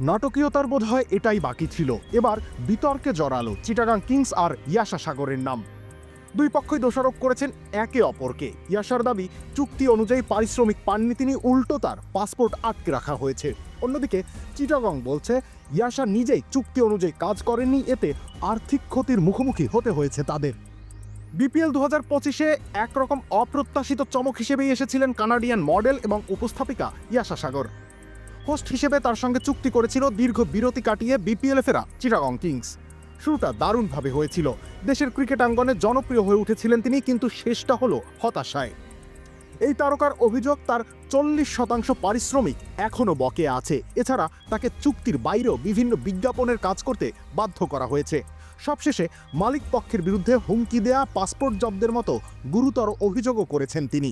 নাটকীয়তার বোধ হয় এটাই বাকি ছিল। এবার বিতর্কে জড়ালো চিটাগাং কিংস আর ইয়াশা সাগরের নাম। দুই পক্ষই দোষারোপ করেছেন একে অপরকে। ইয়াশার দাবি, চুক্তি অনুযায়ী পারিশ্রমিক পাননি তিনি, উল্টো তার পাসপোর্ট আটকে রাখা হয়েছে। অন্যদিকে চিটাগং বলছে ইয়াশা নিজেই চুক্তি অনুযায়ী কাজ করেননি, এতে আর্থিক ক্ষতির মুখোমুখি হতে হয়েছে তাদের। বিপিএল দু হাজার পঁচিশে একরকম অপ্রত্যাশিত চমক হিসেবেই এসেছিলেন কানাডিয়ান মডেল এবং উপস্থাপিকা ইয়াশা সাগর। হোস্ট হিসেবে তার সঙ্গে চুক্তি করেছিল দীর্ঘ বিরতি কাটিয়ে বিপিএলে ফেরা চিটাগং কিংস। শুরুটা দারুণভাবে হয়েছিল। দেশের ক্রিকেট আঙ্গনে জনপ্রিয় হয়ে উঠেছিলেন তিনি, কিন্তু শেষটা হলো হতাশায়। এই তারকার অভিযোগ তার চল্লিশ শতাংশ পারিশ্রমিক এখনও বকে আছে। এছাড়া তাকে চুক্তির বাইরেও বিভিন্ন বিজ্ঞাপনের কাজ করতে বাধ্য করা হয়েছে। সবশেষে মালিক পক্ষের বিরুদ্ধে হুমকি দেয়া পাসপোর্ট জব্দের মতো গুরুতর অভিযোগও করেছেন তিনি।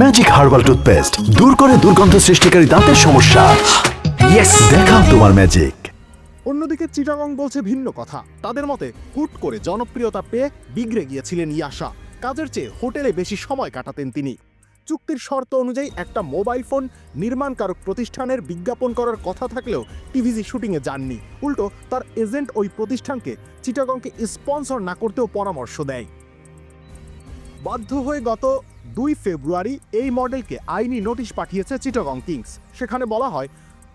ম্যাজিক হার্বাল টুথপেস্ট দূর করে দুর্গন্ধ সৃষ্টিকারী দাঁতের সমস্যা। ইয়েস দেখাও তোমার ম্যাজিক অন্যদিকে চিটাগং বলছে ভিন্ন কথা। তাদের মতে, হুট করে জনপ্রিয়তা পেয়ে বিগড়ে গিয়েছিলেন ইয়াশা। কাজের চেয়ে হোটেলে বেশি সময় কাটাতেন তিনি। চুক্তির শর্ত অনুযায়ী একটা মোবাইল ফোন নির্মাণকারক প্রতিষ্ঠানের বিজ্ঞাপন করার কথা থাকলেও টিভিজি শুটিংয়ে যাননি। উল্টো, তার এজেন্ট ওই প্রতিষ্ঠানকে চিটাগংকে স্পন্সর না করতেও পরামর্শ দেয়। বাধ্য হয়ে গত দুই ফেব্রুয়ারি এই মডেলকে আইনি নোটিশ পাঠিয়েছে চিটাগং কিংস। সেখানে বলা হয়,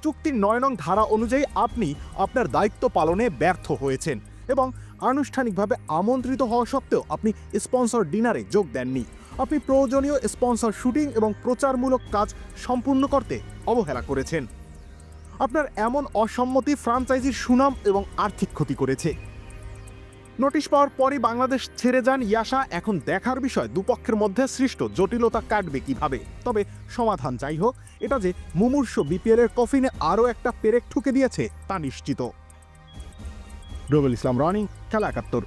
চুক্তির নয় নং ধারা অনুযায়ী আপনি আপনার দায়িত্ব পালনে ব্যর্থ হয়েছেন এবং আনুষ্ঠানিকভাবে আমন্ত্রিত হওয়া সত্ত্বেও আপনি স্পন্সর ডিনারে যোগ দেননি। আপনি প্রয়োজনীয় স্পন্সর শুটিং এবং প্রচারমূলক কাজ সম্পূর্ণ করতে অবহেলা করেছেন। আপনার এমন অসম্মতি ফ্রাঞ্চাইজির সুনাম এবং আর্থিক ক্ষতি করেছে। নোটিশ পাওয়ার পরই বাংলাদেশ ছেড়ে যান ইয়াশা এখন দেখার বিষয়, দুপক্ষের মধ্যে সৃষ্ট জটিলতা কাটবে কীভাবে? তবে সমাধান যাই হোক, এটা যে মুমূর্ষ বিপিএল এর কফিনে আরও একটা পেরেক ঠুকে দিয়েছে, তা নিশ্চিত। রুবেল ইসলাম রনি, খেলা একাত্তর।